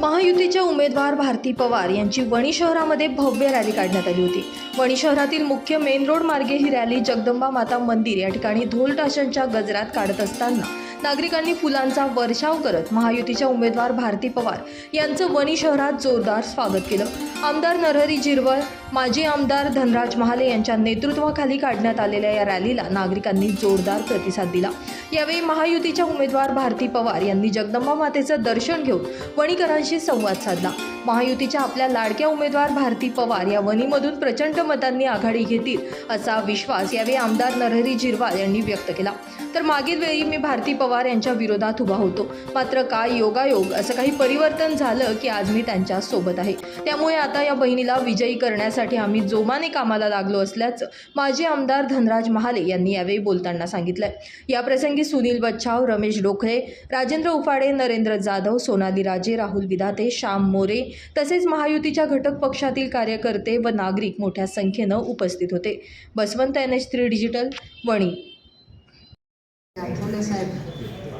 महायुतीच्या उमेदवार भारती पवार यांची वणी शहरामध्ये भव्य रॅली काढण्यात आली होती. वणी शहरातील मुख्य मेन रोड मार्गे ही रॅली जगदंबा माता मंदिर या ठिकाणी ढोलताशांच्या गजरात काढत असताना नागरिकांनी फुलांचा वर्षाव करत महायुतीच्या उमेदवार भारती पवार यांचं वणी शहरात जोरदार स्वागत केलं. आमदार नरहरी जिरवळ माजी आमदार धनराज महाले यांच्या नेतृत्वाखाली काढण्यात आलेल्या या रॅलीला नागरिकांनी जोरदार प्रतिसाद दिला. यावेळी महायुतीच्या उमेदवार भारती पवार यांनी जगदंबा मातेचं दर्शन घेऊन वणीकरांशी संवाद साधला. महायुतीच्या आपल्या लाडक्या उमेदवार भारती पवार या वणीमधून प्रचंड मतांनी आघाडी घेतील असा विश्वास यावेळी आमदार नरहरी जिरवाल यांनी व्यक्त केला. तर मागील वेळी मी भारती पवार यांच्या विरोधात उभा होतो. मात्र काय योगायोग असं काही परिवर्तन झालं की आज मी त्यांच्यासोबत आहे. त्यामुळे आता या बहिणीला विजयी करण्यासाठी आम्ही जोमाने कामाला लागलो असल्याचं माजी आमदार धनराज महाले यांनी यावेळी बोलताना सांगितलंय. याप्रसंगी सुनील बच्छाव रमेश डोखरे राजेंद्र उफाडे नरेंद्र जाधव सोनाली राजे राहुल विधाते श्याम मोरे तसेच महायुतीच्या घटक पक्षातील कार्यकर्ते व नागरिक मोठ्या संख्येनं उपस्थित होते. Basavant N H three digital Wani.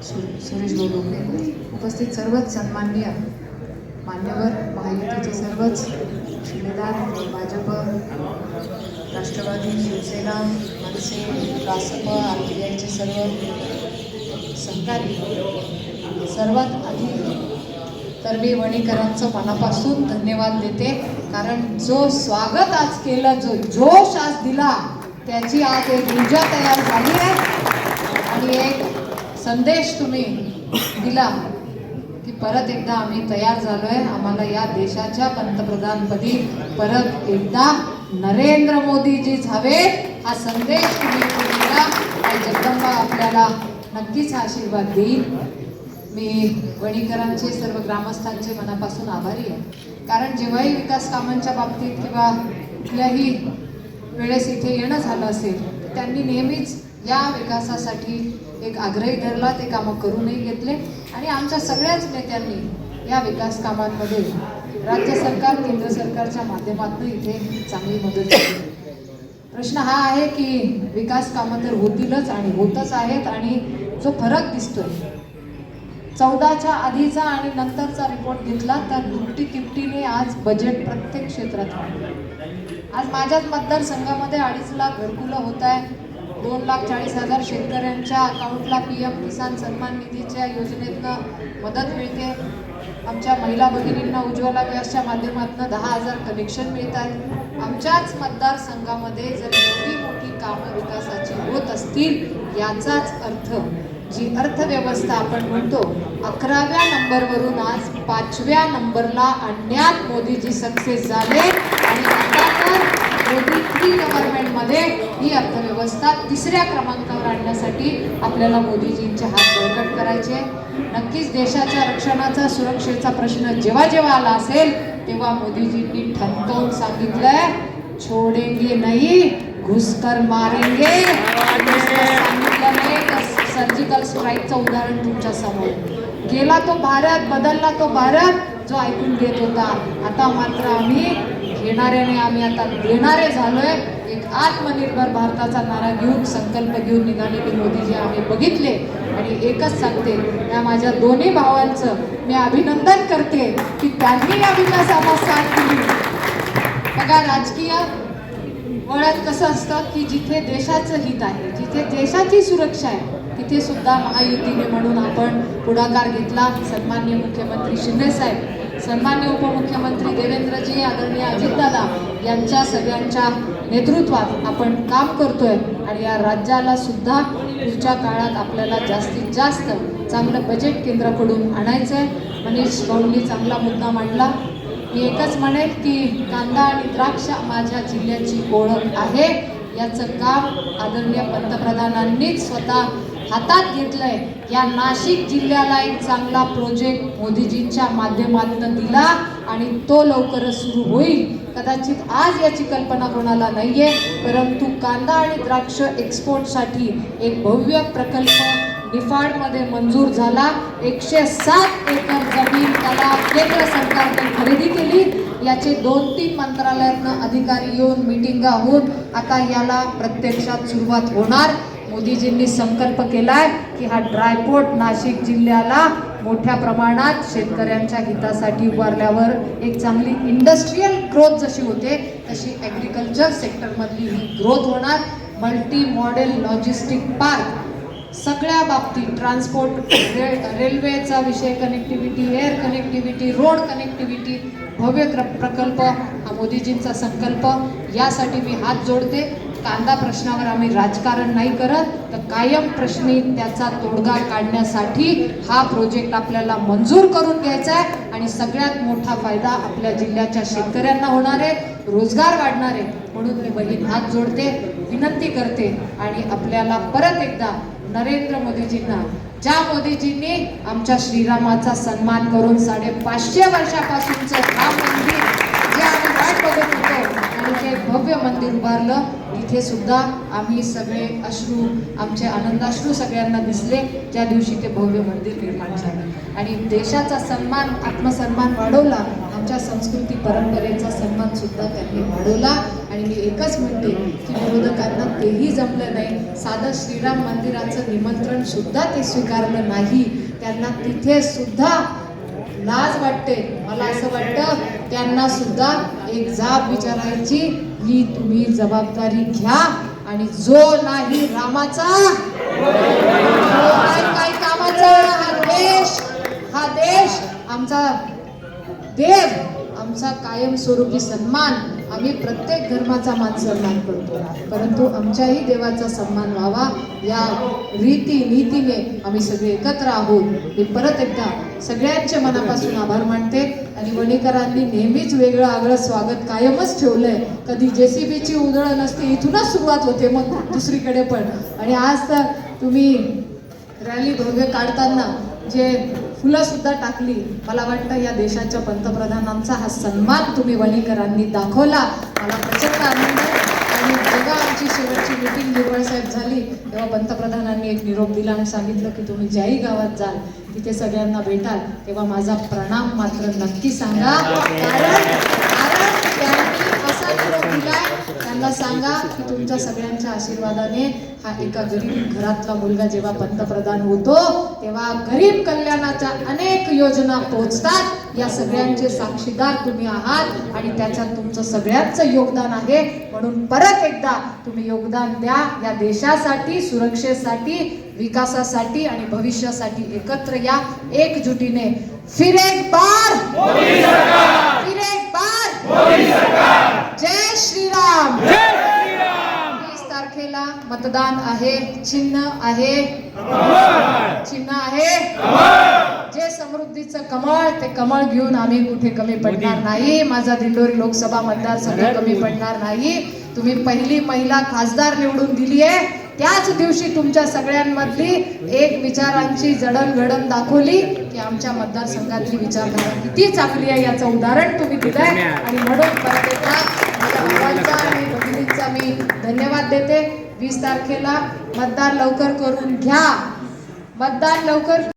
Suresh उपस्थित सर्वच सन्माननीय मान्यवर महायुतीचे सर्वच शिलेदार भाजप राष्ट्रवादी शिवसेना मनसे रासप आर पी आयचे सर्व सहकारी सर्वात आधी तर मी वणीकरांचं मनापासून धन्यवाद देते. कारण जो स्वागत आज केलं जो जोश आज दिला त्याची आज एक ऊर्जा तयार झाली आहे. आणि एक संदेश तुम्ही दिला की परत एकदा आम्ही तयार झालो आहे आम्हाला या देशाच्या पंतप्रधानपदी परत एकदा नरेंद्र मोदीजीच हवेत हा संदेश तुम्ही दिला जगदंबा आपल्याला नक्कीच आशीर्वाद देईल. मी वणीकरांचे सर्व ग्रामस्थांचे मनापासून आभारी आहे. कारण जेव्हाही विकास कामांच्या बाबतीत किंवा कुठल्याही वेळेस इथे येणं झालं असेल तर त्यांनी नेहमीच या विकासासाठी एक आग्रही धरला ते कामं करूनही घेतले. आणि आमच्या सगळ्याच नेत्यांनी या विकास कामांमध्ये राज्य सरकार केंद्र सरकारच्या माध्यमातून इथे चांगली मदत प्रश्न हा आहे की विकास कामं तर होतीलच आणि होतच आहेत आणि जो फरक दिसतोय चौदाच्या आधीचा आणि नंतरचा रिपोर्ट घेतला तर दुपटी तिपटीने आज बजेट प्रत्येक क्षेत्रात वाढलं. आज माझ्याच मतदारसंघामध्ये अडीच लाख घरकुलं होत आहे दोन लाख चाळीस हजार शेतकऱ्यांच्या अकाउंटला पी एम किसान सन्मान निधीच्या योजनेतनं मदत मिळते. आमच्या महिला भगिनींना उज्ज्वला गॅसच्या माध्यमातून दहा हजार कनेक्शन मिळत आहेत आमच्याच मतदारसंघामध्ये जर एवढी मोठी कामं विकासाची होत असतील याचाच अर्थ जी अर्थव्यवस्था आपण म्हणतो अकराव्या नंबरवरून आज पाचव्या नंबरला आणण्यात मोदीजी सक्सेस झाले आणि आता मोदी गव्हर्नमेंटमध्ये ही अर्थव्यवस्था तिसऱ्या क्रमांकावर आणण्यासाठी आपल्याला मोदीजींचे हात बळकट करायचे नक्कीच देशाच्या रक्षणाचा सुरक्षेचा प्रश्न जेव्हा जेव्हा आला असेल तेव्हा मोदीजींनी ठणकावून सांगितलंय छोडेंगे नाही घुसकर मारेंगे. नाही सर्जिकल स्ट्राईकचं उदाहरण तुमच्यासमोर. गेला तो भारत बदलला तो भारत जो ऐकून घेत होता. आता मात्र आम्ही घेणाऱ्याने आम्ही आता देणारे झालोय. एक आत्मनिर्भर भारताचा नारा घेऊन संकल्प घेऊन निघालेले मोदीजी आम्ही बघितले. आणि एकच सांगते या माझ्या दोन्ही भावांचं मी अभिनंदन करते की त्यांनी या विकासाला साथ दिली. बघा राजकीय वळण कसं असतं की जिथे देशाचं हित आहे जिथे देशाची सुरक्षा आहे तिथे सुद्धा महायुतीने म्हणून आपण पुढाकार घेतला. सन्माननीय मुख्यमंत्री शिंदेसाहेब सन्मान्य उपमुख्यमंत्री देवेंद्रजी आदरणीय अजितदादा यांच्या सगळ्यांच्या नेतृत्वात आपण काम करतोय आणि या राज्याला सुद्धा पुढच्या काळात आपल्याला जास्तीत जास्त चांगलं बजेट केंद्राकडून आणायचं आहे मनीष भाऊंनी चांगला मुद्दा मांडला. मी एकच म्हणेल की कांदा आणि द्राक्ष माझ्या जिल्ह्याची ओळख आहे. याचं काम आदरणीय पंतप्रधानांनीच स्वतः हातात घेतलंय. या नाशिक जिल्ह्याला एक चांगला प्रोजेक्ट मोदीजींच्या माध्यमातून दिला आणि तो लवकरच सुरू होईल. कदाचित आज याची कल्पना कोणाला नाहीये परंतु कांदा आणि द्राक्ष एक्सपोर्टसाठी एक भव्य प्रकल्प निफाडमध्ये मंजूर झाला. एकशे सात एकर जमीन त्याला केंद्र सरकारने खरेदी केली. याचे दोन तीन मंत्रालयातनं अधिकारी येऊन मिटिंगा होऊन आता याला प्रत्यक्षात सुरुवात होणार. मोदीजींनी संकल्प केलाय की हा ड्रायपोर्ट नाशिक जिल्ह्याला मोठ्या प्रमाणात शेतकऱ्यांच्या हितासाठी उभारल्यावर एक चांगली इंडस्ट्रीयल ग्रोथ जशी होते तशी ॲग्रिकल्चर सेक्टरमधली ही ग्रोथ होणार. मल्टी मॉडेल लॉजिस्टिक पार्क सगळ्या बाबतीत ट्रान्सपोर्ट रे रेल्वेचा विषय connectivity air connectivity road connectivity भव्य क्र प्रकल्प हा मोदीजींचा संकल्प. यासाठी मी हात जोडते. कांदा प्रश्नावर आम्ही राजकारण नाही करत तर कायम प्रश्नी त्याचा तोडगा काढण्यासाठी हा प्रोजेक्ट आपल्याला मंजूर करून घ्यायचा आहे आणि सगळ्यात मोठा फायदा आपल्या जिल्ह्याच्या शेतकऱ्यांना होणार आहे रोजगार वाढणार आहे. म्हणून मी बहीण हात जोडते विनंती करते आणि आपल्याला परत एकदा नरेंद्र मोदीजींना ज्या मोदीजींनी आमच्या श्रीरामाचा सन्मान करून साडेपाचशे वर्षापासूनचं राम मंदिर जे आम्ही वाट बघत होतो आणि जे भव्य मंदिर उभारलं. तिथे सुद्धा आम्ही सगळे अश्रू आमचे आनंदाश्रू सगळ्यांना दिसले. ज्या दिवशी ते भव्य मंदिर निर्माण झालं. आणि देशाचा सन्मान आत्मसन्मान वाढवला. आमच्या संस्कृती परंपरेचा सन्मान सुद्धा त्यांनी वाढवला. आणि मी एकच म्हणते की विरोधकांना तेही जमलं नाही. साधं श्रीराम मंदिराचं निमंत्रण सुद्धा ते स्वीकारलं नाही. त्यांना तिथे सुद्धा लाज वाटते. मला असं वाटतं त्यांना सुद्धा एक जाब विचारायची ही तुम्ही जबाबदारी घ्या आणि जो नाही रामाचा जो नाही काही कामाचा हा देश हा देश आमचा देव आमचा कायमस्वरूपी सन्मान आम्ही प्रत्येक धर्माचा मान सन्मान करतो. परंतु आमच्याही देवाचा सन्मान व्हावा या रीती नीतीने आम्ही सगळे एकत्र आहोत. मी परत एकदा सगळ्यांचे मनापासून आभार मानते आणि वणीकरांनी नेहमीच वेगळं आगळं स्वागत कायमच ठेवलंय. कधी जे सी बीची उधळण नसते इथूनच सुरुवात होते मग दुसरीकडे पण. आणि आज तर तुम्ही रॅली भव्य काढताना जे फुलं सुद्धा टाकली. मला वाटतं या देशाच्या पंतप्रधानांचा हा सन्मान तुम्ही वणीकरांनी दाखवला. मला प्रचंड आनंद आहे. आणि जेव्हा आमची शेवटची मीटिंग निर्मळ साहेब झाली तेव्हा पंतप्रधानांनी एक निरोप दिला आणि सांगितलं की तुम्ही ज्याही गावात जाल तिथे सगळ्यांना भेटाल तेव्हा माझा प्रणाम मात्र नक्की सांगा. कारण त्यांना सांगा की तुमच्या सगळ्यांच्या आशीर्वादाने हा एका गरीब घरातला मुलगा जेव्हा पंतप्रधान होतो तेव्हा गरीब कल्याणाच्या अनेक योजना पोहोचतात. या सगळ्यांचे साक्षीदार तुम्ही आहात आणि त्याच्यात तुमचं सगळ्यांचं योगदान आहे. म्हणून परत एकदा तुम्ही योगदान द्या या देशासाठी सुरक्षेसाठी विकासासाठी आणि भविष्यासाठी एकत्र या एकजुटीने. फिर एक बार! फिर एक बार जय श्रीराम। वीस तारखेला मतदान आहे चिन्ह आहे. चिन्ह आहे. जे समृद्धीचं कमळ ते कमळ घेऊन आम्ही कुठे कमी पडणार नाही. माझा दिंडोरी लोकसभा मतदारसंघ कमी पडणार नाही. तुम्ही पहिली महिला खासदार निवडून दिली आहे त्याच दिवशी तुमच्या सगळ्यांमधली एक विचारांची जडणघडण दाखवली की आमच्या मतदारसंघातली विचारधारा किती चांगली आहे याचं उदाहरण तुम्ही दिलंय. आणि म्हणून परत एकदा माझ्या आणि भगिनींचा मी धन्यवाद देते. वीस तारखेला मतदान लवकर करून घ्या. मतदान लवकर